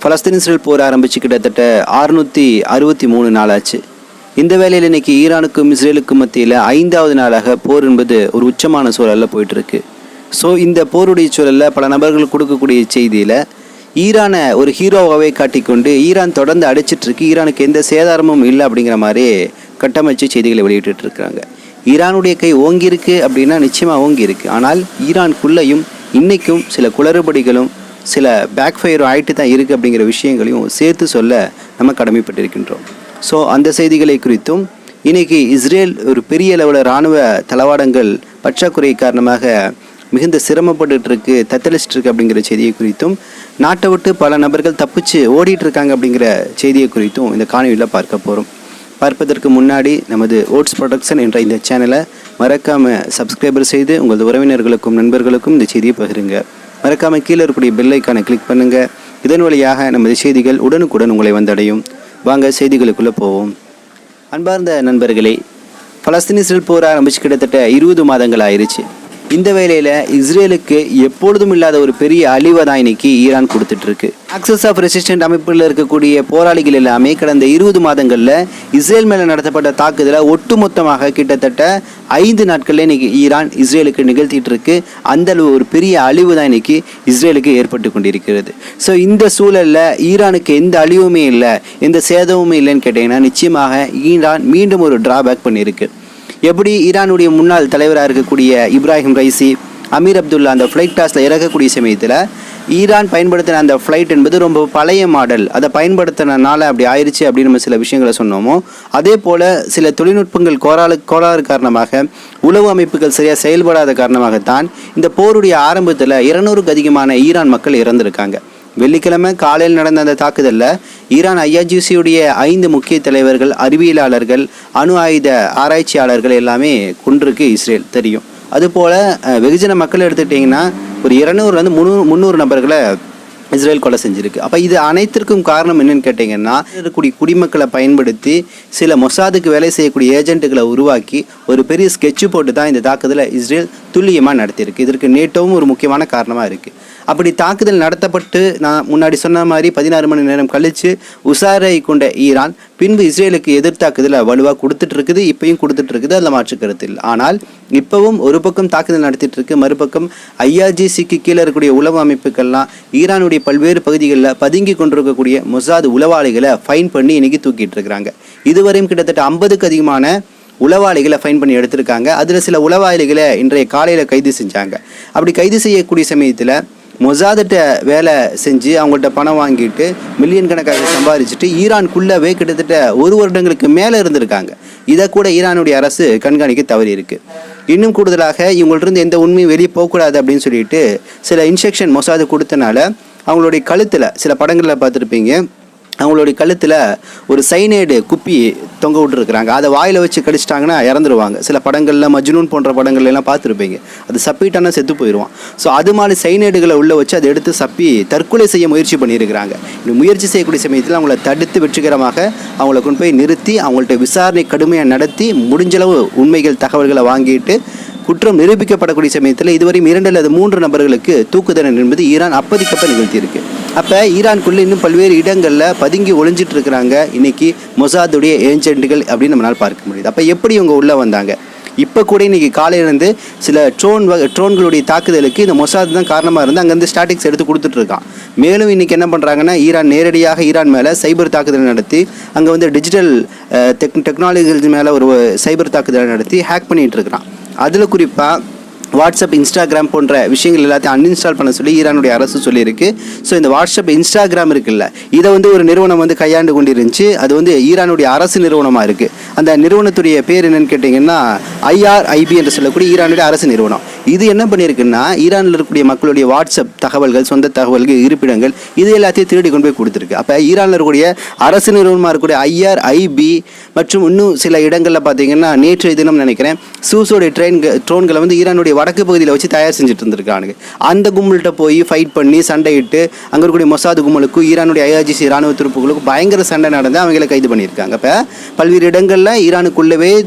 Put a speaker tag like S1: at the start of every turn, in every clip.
S1: ஃபலஸ்தீன் Israel போர் ஆரம்பித்து கிட்டத்தட்ட அறுநூற்றி அறுபத்தி மூணு நாள் ஆச்சு இந்த வேலையில் இன்னைக்கு ஈரானுக்கும் இஸ்ரேலுக்கும் மத்தியில் ஐந்தாவது நாளாக போர் என்பது ஒரு உச்சமான சூழலில் போயிட்டுருக்கு. ஸோ இந்த போருடைய சூழலில் பல நபர்கள் கொடுக்கக்கூடிய செய்தியில் ஈரானை ஒரு ஹீரோவாகவே காட்டிக்கொண்டு ஈரான் தொடர்ந்து அடிச்சிட்ருக்கு ஈரானுக்கு எந்த சேதாரமும் இல்லை அப்படிங்கிற மாதிரி கட்டமைச்சு செய்திகளை வெளியிட்டுருக்காங்க ஈரானுடைய கை ஓங்கியிருக்கு அப்படின்னா நிச்சயமாக ஓங்கியிருக்கு. ஆனால் ஈரான்குள்ளேயும் இன்றைக்கும் சில குளறுபடிகளும் சில பேக் ஃபயரும் ஆகிட்டு தான் இருக்குது அப்படிங்கிற விஷயங்களையும் சேர்த்து சொல்ல நம்ம கடமைப்பட்டிருக்கின்றோம். ஸோ அந்த செய்திகளை குறித்தும் இன்றைக்கி இஸ்ரேல் ஒரு பெரிய அளவில் இராணுவ தளவாடங்கள் பற்றாக்குறை காரணமாக மிகுந்த சிரமப்பட்டுருக்கு தத்தளிச்சிட்ருக்கு அப்படிங்கிற செய்தியை குறித்தும் நாட்டை விட்டு பல நபர்கள் தப்பிச்சு ஓடிட்டு இருக்காங்க அப்படிங்கிற செய்தியை குறித்தும் இந்த காணொலியில் பார்க்க போகிறோம் பார்ப்பதற்கு முன்னாடி நமது ஓட்ஸ் ப்ரொடக்ஷன் என்ற இந்த சேனலை மறக்காமல் சப்ஸ்கிரைபர் செய்து உங்களது உறவினர்களுக்கும் நண்பர்களுக்கும் இந்த செய்தியை பகிருங்க. மறக்காமல் கீழே இருக்கக்கூடிய பெல்லைக்கான கிளிக் பண்ணுங்கள் இதன் வழியாக நமது செய்திகள் உடனுக்குடன் உங்களை வந்தடையும். வாங்க செய்திகளுக்குள்ளே போவோம். அன்பார்ந்த நண்பர்களே பலஸ்தீன் இஸ்ரேல் போர் ஆரம்பிச்சு கிட்டத்தட்ட இருபது மாதங்கள் ஆயிடுச்சு இந்த வேலையில் இஸ்ரேலுக்கு எப்பொழுதும் இல்லாத ஒரு பெரிய அழிவை தான் இன்னைக்கு ஈரான் கொடுத்துட்டு இருக்கு ஆக்சஸ் ஆஃப் ரெசிஸ்டன்ட் அமைப்பில் இருக்கக்கூடிய போராளிகள் எல்லாமே கடந்த இருபது மாதங்களில் இஸ்ரேல் மேலே நடத்தப்பட்ட தாக்குதலை ஒட்டுமொத்தமாக கிட்டத்தட்ட ஐந்து நாட்களில் இன்னைக்கு ஈரான் இஸ்ரேலுக்கு நிகழ்த்திட்டு இருக்கு அந்த அளவு ஒரு பெரிய அழிவு தான் இன்னைக்கு இஸ்ரேலுக்கு ஏற்பட்டு கொண்டிருக்கிறது. ஸோ இந்த சூழலில் ஈரானுக்கு எந்த அழிவுமே இல்லை எந்த சேதமுமே இல்லைன்னு கேட்டிங்கன்னா நிச்சயமாக ஈரான் மீண்டும் ஒரு டிராபேக் பண்ணியிருக்கு. எப்படி ஈரானுடைய முன்னாள் தலைவராக இருக்கக்கூடிய இப்ராஹிம் ரைசி அமீர் அப்துல்லா அந்த ஃப்ளைட் கிளாஸில் இறக்கக்கூடிய சமயத்தில் ஈரான் பயன்படுத்தின அந்த ஃப்ளைட் என்பது ரொம்ப பழைய மாடல் அதை பயன்படுத்தினால அப்படி ஆயிடுச்சு அப்படின்னு நம்ம சில விஷயங்களை சொன்னோமோ அதே போல் சில தொழில்நுட்பங்கள் கோராளு கோளாறு காரணமாக உளவு அமைப்புகள் சரியாக செயல்படாத காரணமாகத்தான் இந்த போருடைய ஆரம்பத்தில் இருநூறுக்கு அதிகமான ஈரான் மக்கள் இறந்திருக்காங்க. வெள்ளிக்கிழமை காலையில் நடந்த அந்த தாக்குதலில் ஈரான் ஐஆர்ஜிசியுடைய ஐந்து முக்கிய தலைவர்கள் அறிவியலாளர்கள் அணு ஆயுத ஆராய்ச்சியாளர்கள் எல்லாமே கொன்றிருக்கு இஸ்ரேல் தெரியும். அதுபோல் வெகுஜன மக்கள் எடுத்துக்கிட்டிங்கன்னா ஒரு இரநூறுலேருந்து முந்நூறு முந்நூறு நபர்களை இஸ்ரேல் கொலை செஞ்சிருக்கு. அப்போ இது அனைத்திற்கும் காரணம் என்னன்னு கேட்டிங்கன்னா இருக்கக்கூடிய குடிமக்களை பயன்படுத்தி சில மொசாதுக்கு வேலை செய்யக்கூடிய ஏஜென்ட்டுகளை உருவாக்கி ஒரு பெரிய ஸ்கெட்சு போட்டு தான் இந்த தாக்குதலை இஸ்ரேல் துல்லியமாக நடத்தியிருக்கு. இதற்கு நேட்டோவும் ஒரு முக்கியமான காரணமாக இருக்குது அப்படி தாக்குதல் நடத்தப்பட்டு நான் முன்னாடி சொன்ன மாதிரி பதினாறு மணி நேரம் கழித்து உசாரை கொண்ட ஈரான் பின்பு இஸ்ரேலுக்கு எதிர்த்தாக்குதலை வலுவாக கொடுத்துட்டு இருக்குது இப்பயும் கொடுத்துட்டு இருக்குது அதில் மாற்று கருத்து ஆனால் இப்போவும் ஒரு பக்கம் தாக்குதல் நடத்திட்டு இருக்கு மறுபக்கம் ஐஆர்ஜிசிக்கு கீழே இருக்கக்கூடிய உளவு அமைப்புகள்லாம் ஈரானுடைய பல்வேறு பகுதிகளில் பதுங்கி கொண்டிருக்கக்கூடிய மொசாது உளவாளிகளை ஃபைன் பண்ணி இன்னைக்கு தூக்கிட்டு இருக்கிறாங்க இதுவரையும் கிட்டத்தட்ட ஐம்பதுக்கு அதிகமான உளவாளிகளை ஃபைன் பண்ணி எடுத்திருக்காங்க. அதில் சில உளவாளிகளை இன்றைய காலையில் கைது செஞ்சாங்க. அப்படி கைது செய்யக்கூடிய சமயத்தில் மொசாதிட்ட வேலை செஞ்சு அவங்கள்ட்ட பணம் வாங்கிட்டு மில்லியன் கணக்காக சம்பாதிச்சுட்டு ஈரான்குள்ளவே கிட்டத்தட்ட ஒரு வருடங்களுக்கு மேலே இருந்திருக்காங்க. இதை கூட ஈரானுடைய அரசு கண்காணிக்க தவறி இருக்கு. இன்னும் கூடுதலாக இவங்கள்ட்ட எந்த உண்மையும் வெளியே போகக்கூடாது அப்படின்னு சொல்லிட்டு சில இன்ஸ்ட்ரக்ஷன் மொசாது கொடுத்தனால அவங்களுடைய கழுத்தில் சில படங்களில் பார்த்துருப்பீங்க. அவங்களுடைய கழுத்தில் ஒரு சைனைடு குப்பி தொங்க விட்டுருக்குறாங்க. அதை வாயில் வச்சு கடிச்சிட்டாங்கன்னா இறந்துருவாங்க. சில படங்களில் மஜ்னூன் போன்ற படங்கள்ல எல்லாம் பார்த்துருப்பீங்க. அது சப்பிட்டானா செத்து போயிடுவான். ஸோ அது மாதிரி சைனைடுகளை உள்ளே வச்சு அதை எடுத்து சப்பி தற்கொலை செய்ய முயற்சி பண்ணியிருக்கிறாங்க. இந்த முயற்சி செய்யக்கூடிய சமயத்தில் அவங்கள தடுத்து வெற்றிகரமாக அவங்கள கொண்டு போய் நிறுத்தி அவங்கள்ட்ட விசாரணை கடுமையாக நடத்தி முடிஞ்சளவு உண்மைகள் தகவல்களை வாங்கிட்டு குற்றம் நிரூபிக்கப்படக்கூடிய சமயத்தில் இதுவரையும் இரண்டு அல்லது மூன்று நபர்களுக்கு தூக்கு தண்டனை என்பது ஈரான் அப்பதிக்கப்ப நிகழ்த்தியிருக்கு. அப்போ ஈரானுக்குள்ளே இன்னும் பல்வேறு இடங்களில் பதுங்கி ஒளிஞ்சிட்டு இருக்கிறாங்க. இன்னைக்கு மொசாதுடைய ஏஜென்ட்டுகள் அப்படின்னு நம்மளால் பார்க்க முடியுது. அப்போ எப்படி இவங்க உள்ளே வந்தாங்க? இப்போ கூட இன்னைக்கு காலையிலேருந்து சில ட்ரோன் வகை ட்ரோன்களுடைய தாக்குதலுக்கு இந்த மொசாத் தான் காரணமாக இருந்து அங்கேருந்து ஸ்டாட்டிக்ஸ் எடுத்து கொடுத்துட்ருக்கான் மேலும் இன்றைக்கி என்ன பண்ணுறாங்கன்னா ஈரான் நேரடியாக ஈரான் மேலே சைபர் தாக்குதல் நடத்தி அங்கே வந்து டிஜிட்டல் டெக் டெக்னாலஜிகள் மேலே ஒரு சைபர் தாக்குதலை நடத்தி ஹேக் பண்ணிகிட்டு இருக்கிறான். அதில் குறிப்பாக வாட்ஸ்அப் இன்ஸ்டாகிராம் போன்ற விஷயங்கள் எல்லாத்தையும் அன்இன்ஸ்டால் பண்ண சொல்லி ஈரானுடைய அரசு சொல்லியிருக்கு. ஸோ இந்த வாட்ஸ்அப் இன்ஸ்டாகிராம் இருக்குல்ல இதை வந்து ஒரு நிறுவனம் வந்து கையாண்டு கொண்டிருந்துச்சு. அது வந்து ஈரானுடைய அரசு நிறுவனமாக இருக்குது அந்த நிறுவனத்துடைய பேர் என்னன்னு கேட்டிங்கன்னா ஐஆர்ஐபி என்று சொல்லக்கூடிய ஈரானுடைய அரசு நிறுவனம். இது என்ன பண்ணியிருக்குன்னா ஈரானில் இருக்கக்கூடிய மக்களுடைய வாட்ஸ்அப் தகவல்கள் சொந்த தகவல்கள் இருப்பிடங்கள் இது எல்லாத்தையும் திருடி கொண்டு போய் கொடுத்துருக்கு. அப்போ ஈரானில் இருக்கக்கூடிய அரசு நிறுவனமாக இருக்கக்கூடிய ஐஆர்ஐபி மற்றும் இன்னும் சில இடங்களில் பார்த்தீங்கன்னா நேற்றைய தினம் நினைக்கிறேன் சூசோடைய ட்ரெயின் ட்ரோன்களை வந்து ஈரானுடைய வடக்கு பகுதியில் வச்சு தயார் செஞ்சுட்டு இருந்திருக்கானுங்க. அந்த கும்பல்கிட்ட போய் ஃபைட் பண்ணி சண்டையிட்டு அங்கே இருக்கக்கூடிய மொசாது கும்பலுக்கும் ஈரானுடைய ஐஆர்ஜிசி ராணுவ துருப்புகளுக்கும் பயங்கர சண்டை நடந்து அவங்களை கைது பண்ணியிருக்காங்க. அப்போ பல்வேறு இடங்களில் ஈரானுக்குள்ளவே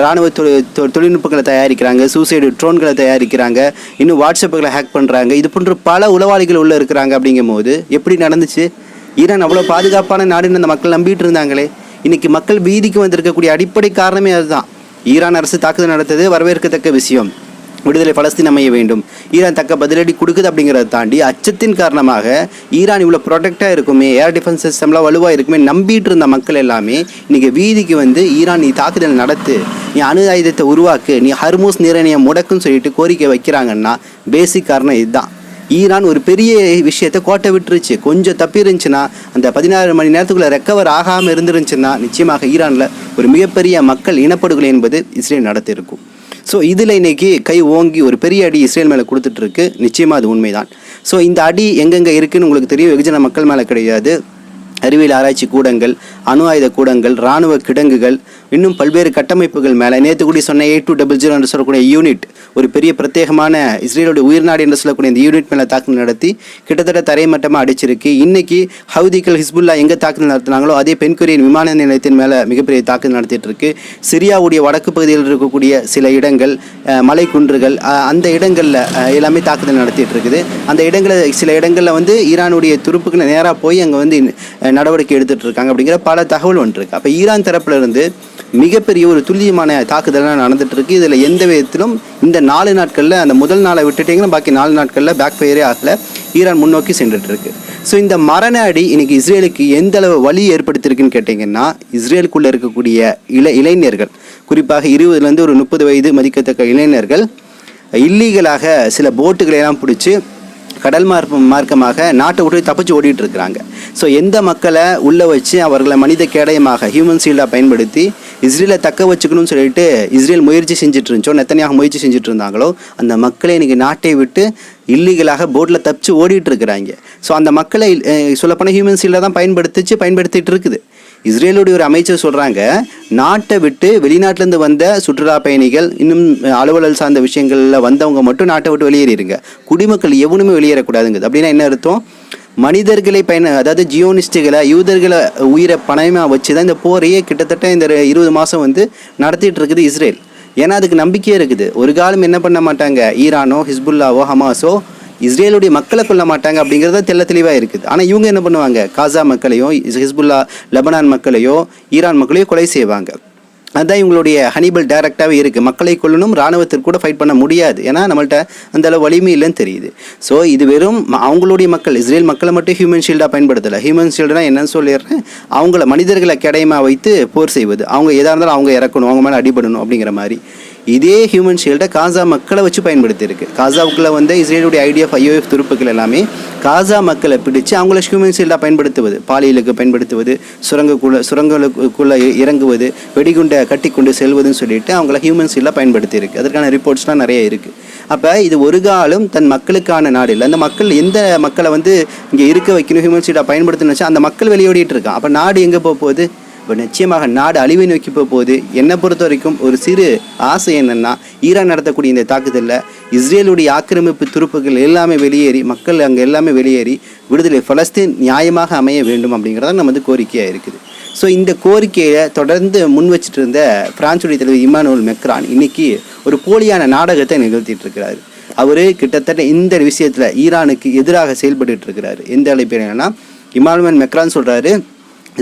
S1: ராணுவ தொ- தொழில்நுட்பங்களை தயாரிக்கிறாங்க சூசைடு ட்ரோன்களை தயாரிக்கிறாங்க இன்னும் வாட்ஸ்அப்புகளை ஹேக் பண்ணுறாங்க இது போன்ற பல உளவாளிகள் உள்ள இருக்கிறாங்க அப்படிங்கும்போது எப்படி நடந்துச்சு? ஈரான் அவ்வளோ பாதுகாப்பான நாடுன்னு அந்த மக்கள் நம்பிட்டு இருந்தாங்களே. இன்னைக்கு மக்கள் வீதிக்கு வந்திருக்கக்கூடிய அடிப்படை காரணமே அதுதான். ஈரான் அரசு தாக்குதல் நடத்தது வரவேற்கத்தக்க விஷயம். விடுதலை பலஸ்தீன் அமைய வேண்டும். ஈரான் தக்க பதிலடி கொடுக்குது அப்படிங்கிறத தாண்டி அச்சத்தின் காரணமாக ஈரான் இவ்வளோ ப்ரொடெக்டாக இருக்குமே ஏர் டிஃபென்ஸ் சிஸ்டம்லாம் வலுவாக இருக்குமே நம்பிட்டு இருந்த மக்கள் எல்லாமே இன்றைக்கி வீதிக்கு வந்து ஈரான் நீ தாக்குதல் நடத்து நீ அணு ஆயுதத்தை உருவாக்கு நீ ஹர்மூஸ் நீரணியை முடக்குன்னு சொல்லிட்டு கோரிக்கை வைக்கிறாங்கன்னா பேசிக் காரணம் இதுதான். ஈரான் ஒரு பெரிய விஷயத்தை கோட்டை விட்டுருச்சு. கொஞ்சம் தப்பி இருந்துச்சுன்னா அந்த பதினாறு மணி நேரத்துக்குள்ளே ரெக்கவர் ஆகாமல் இருந்துருந்துச்சுன்னா நிச்சயமாக ஈரானில் ஒரு மிகப்பெரிய மக்கள் இனப்படுகொலை என்பது இஸ்ரேல் நடத்திருக்கும் ஸோ இதில் இன்னைக்கு கை ஓங்கி ஒரு பெரிய அடி இஸ்ரேல் மேலே கொடுத்துட்டு இருக்கு நிச்சயமாக அது உண்மைதான். ஸோ இந்த அடி எங்கெங்கே இருக்குன்னு உங்களுக்கு தெரியும். வெகுஜன மக்கள் மேலே கிடையாது. அறிவியல் ஆராய்ச்சி கூடங்கள் அணு ஆயுத கூடங்கள் இராணுவ கிடங்குகள் இன்னும் பல்வேறு கட்டமைப்புகள் மேலே. நேற்று கூடி சொன்ன எயிட் டூ டபுள் ஜீரோ என்று சொல்லக்கூடிய யூனிட் ஒரு பெரிய பிரத்யேகமான இஸ்ரேலுடைய உயிர்நாடு என்று சொல்லக்கூடிய இந்த யூனிட் மேலே தாக்குதல் நடத்தி கிட்டத்தட்ட தரைமட்டமாக அடிச்சிருக்கு. இன்னைக்கு ஹவுதிகள் ஹிஸ்புல்லா எங்கே தாக்குதல் நடத்தினாங்களோ அதே பெண்குரியின் விமான நிலையத்தின் மேலே மிகப்பெரிய தாக்குதல் நடத்திட்டு இருக்கு சிரியாவுடைய வடக்கு பகுதியில் இருக்கக்கூடிய சில இடங்கள் மலை மலைக்குன்றுகள் அந்த இடங்களில் எல்லாமே தாக்குதல் நடத்திட்டு இருக்குது அந்த இடங்களில் சில இடங்களில் வந்து ஈரானுடைய துருப்புக்கு நேராக போய் அங்கே வந்து நடவடிக்கை எடுத்துகிட்டு இருக்காங்க அப்படிங்கிற பல தகவல் ஒன்று இருக்குது அப்போ ஈரான் தரப்பிலிருந்து மிகப்பெரிய ஒரு துல்லியமான தாக்குதலாக நடந்துகிட்ருக்கு. இதில் எந்த விதத்திலும் இந்த நாலு நாட்களில் அந்த முதல் நாளை விட்டுட்டிங்கன்னா பாக்கி நாலு நாட்களில் பேக் ஃபயரே ஆகல. ஈரான் முன்னோக்கி சென்றுட்டுருக்கு ஸோ இந்த மரண அடி இன்னைக்கு இஸ்ரேலுக்கு எந்த அளவு வலி ஏற்படுத்தியிருக்குன்னு கேட்டிங்கன்னா இஸ்ரேலுக்குள்ளே இருக்கக்கூடிய இள இளைஞர்கள் குறிப்பாக இருபதுலேருந்து ஒரு முப்பது வயது மதிக்கத்தக்க இளைஞர்கள் இல்லீகலாக சில போட்டுகளை எல்லாம் பிடிச்சி கடல் மார்க்க மார்க்கமாக நாட்டை விட்டு தப்பிச்சு ஓடிட்டு இருக்கிறாங்க. ஸோ எந்த மக்களை உள்ளே வச்சு அவர்களை மனித கேடயமாக ஹியூமன் சீல்டாக பயன்படுத்தி இஸ்ரேலை தக்க வச்சுக்கணும்னு சொல்லிட்டு இஸ்ரேல் முயற்சி செஞ்சுட்டு இருந்துச்சோ நெத்தனியாக முயற்சி செஞ்சுட்டு இருந்தாங்களோ அந்த மக்களை இன்னைக்கு நாட்டை விட்டு இல்லீகலாக போட்டில் தப்பிச்சு ஓடிட்டு இருக்கிறாங்க. ஸோ அந்த மக்களை சொல்லப்போனால் ஹியூமன் சீல்டை தான் பயன்படுத்திச்சு பயன்படுத்திட்டு இருக்குது. இஸ்ரேலுடைய ஒரு அமைச்சர் சொல்கிறாங்க நாட்டை விட்டு வெளிநாட்டிலேருந்து வந்த சுற்றுலா பயணிகள் இன்னும் அலுவலல் சார்ந்த விஷயங்களில் வந்தவங்க மட்டும் நாட்டை விட்டு வெளியேறிடுங்க குடிமக்கள் எவனுமே வெளியேறக்கூடாதுங்குது அப்படின்னா என்ன அர்த்தம்? மனிதர்களை பயண அதாவது ஜியோனிஸ்டுகளை யூதர்களை உயிரை பணமாக வச்சு தான் இந்த போரையே கிட்டத்தட்ட இந்த இருபது மாதம் வந்து நடத்திட்டு இருக்குது இஸ்ரேல். ஏன்னா அதுக்கு நம்பிக்கையே இருக்குது. ஒரு காலம் என்ன பண்ண மாட்டாங்க? ஈரானோ ஹிஸ்புல்லாவோ ஹமாஸோ இஸ்ரேலுடைய மக்களை கொல்ல மாட்டாங்க அப்படிங்கிறது தெல்ல தெளிவாக இருக்குது. ஆனால் இவங்க என்ன பண்ணுவாங்க? காசா மக்களையும் ஹிஸ்புல்லா லெபனான் மக்களையோ ஈரான் மக்களையோ கொலை செய்வாங்க. அதுதான் இவங்களுடைய ஹனிபல் டைரக்டாகவே இருக்குது மக்களை கொள்ளணும் இராணுவத்திற்கு கூட ஃபைட் பண்ண முடியாது. ஏன்னா நம்மள்ட்ட அந்த அளவு வலிமை இல்லைன்னு தெரியுது. ஸோ இது வெறும் அவங்களுடைய மக்கள் இஸ்ரேல் மக்களை மட்டும் ஹியூமன் ஷீல்டாக பயன்படுத்தலை. ஹியூமன் ஷீல்டுனா என்னன்னு சொல்லிடுறேன். அவங்கள மனிதர்களை கிடையமாக வைத்து போர் செய்வது. அவங்க எதாக இருந்தாலும் அவங்க இறக்கணும் அவங்க மேலே அடிபடணும் அப்படிங்கிற மாதிரி. இதே ஹியூமன் ஷீல்டை காசா மக்களை வச்சு பயன்படுத்தியிருக்கு. காசாவுக்குள்ளே வந்து இஸ்ரேலுடைய ஐடிஎஃப் ஐஓஎஃப் துருப்புகள் எல்லாமே காசா மக்களை பிடிச்சு அவங்கள ஹியூமன் ஷீல்டாக பயன்படுத்துவது பாலியலுக்கு பயன்படுத்துவது சுரங்கக்குள்ள சுரங்கங்களுக்குள்ளே இ- இறங்குவது வெடிகுண்டை கட்டி கொண்டு செல்வதுன்னு சொல்லிட்டு அவங்கள ஹியூமன் ஷீல்டாக பயன்படுத்தியிருக்கு. அதற்கான ரிப்போர்ட்ஸ்லாம் நிறைய இருக்குது அப்போ இது ஒரு காலம் தன் மக்களுக்கான நாடு இல்லை அந்த மக்கள் எந்த மக்களை வந்து இங்கே இருக்க வைக்கணும் ஹியூமன் ஷீல்டாக பயன்படுத்தணும்னு வச்சா அந்த மக்கள் வெளியோடிட்டு இருக்கான். அப்போ நாடு எங்கே போக போகுது? இப்போ நிச்சயமாக நாடு அழிவை நோக்கி போகுது. என்னை பொறுத்த வரைக்கும் ஒரு சிறு ஆசை என்னென்னா ஈரான் நடத்தக்கூடிய இந்த தாக்குதலில் இஸ்ரேலுடைய ஆக்கிரமிப்பு துருப்புகள் எல்லாமே வெளியேறி மக்கள் அங்கே எல்லாமே வெளியேறி விடுதலை ஃபலஸ்தீன் நியாயமாக அமைய வேண்டும் அப்படிங்கிறத நமது கோரிக்கையாக இருக்குது. ஸோ இந்த கோரிக்கையை தொடர்ந்து முன் வச்சுட்டு இருந்த பிரான்சுடைய தலைவர் இமானுவல் மெக்ரான் இன்னைக்கு ஒரு போலியான நாடகத்தை நிகழ்த்திட்டு இருக்கிறாரு. அவர் கிட்டத்தட்ட இந்த விஷயத்தில் ஈரானுக்கு எதிராக செயல்பட்டு இருக்கிறாரு. எந்த அழைப்பு என்னென்னா இமானுவல் மெக்ரான் சொல்கிறாரு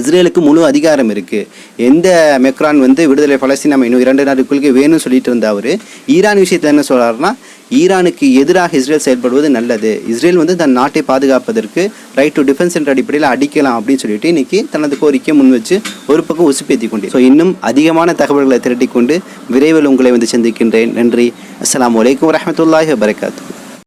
S1: இஸ்ரேலுக்கு முழு அதிகாரம் இருக்குது எந்த மெக்ரான் வந்து விடுதலை பலஸ்தீன் நம்ம இன்னும் இரண்டு நாடுகளுக்கு வேணும்னு சொல்லிட்டு இருந்த அவர். ஈரான் விஷயத்தில் என்ன சொல்கிறாருன்னா ஈரானுக்கு எதிராக இஸ்ரேல் செயல்படுவது நல்லது. இஸ்ரேல் வந்து தன் நாட்டை பாதுகாப்பதற்கு ரைட் டு டிஃபென்ஸ் என்ற அடிப்படையில் அடிக்கலாம் அப்படின்னு சொல்லிட்டு இன்னைக்கு தனது கோரிக்கையை முன் வச்சு ஒரு பக்கம் உசுப்பேற்றி கொண்டு ஸோ இன்னும் அதிகமான தகவல்களை திரட்டி கொண்டு விரைவில் உங்களை வந்து சந்திக்கின்றேன். நன்றி. அஸ்லாம் வலைக்கம் வரமத்துல்லாஹி வபரகாத்து